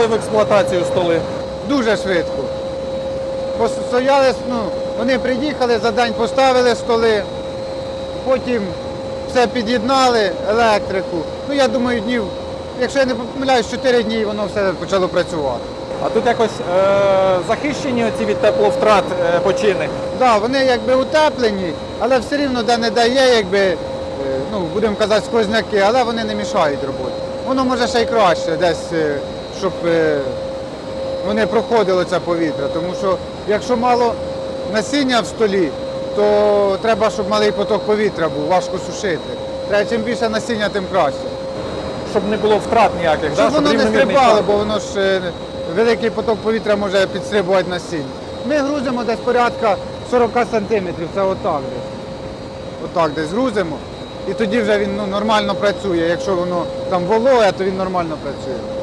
ввели в експлуатацію столи? Дуже швидко. Постояли, ну, вони приїхали, за день поставили столи, потім все під'єднали, електрику. Ну, я думаю, днів, якщо я не помиляюсь, 4 дні воно все почало працювати. А тут якось е, захищені оці від тепловтрат е, почини. Да, вони якби утеплені, але все рівно де не дає, якби, е, ну, будемо казати, сквозняки, але вони не мішають роботі. Воно може ще й краще десь, е, щоб е, вони проходили це повітря. Тому що якщо мало насіння в столі, то треба, щоб малий поток повітря був, важко сушити. Треба чим більше насіння, тим краще. Щоб не було втрат ніяких, да? Щоб воно не рівномірний стрибало, бо воно ж е, великий поток повітря може підстрибувати насіння. Ми грузимо десь порядка 40 сантиметрів, це отак десь. Отак десь грузимо. І тоді вже він ну, нормально працює. Якщо воно там вологе, то він нормально працює.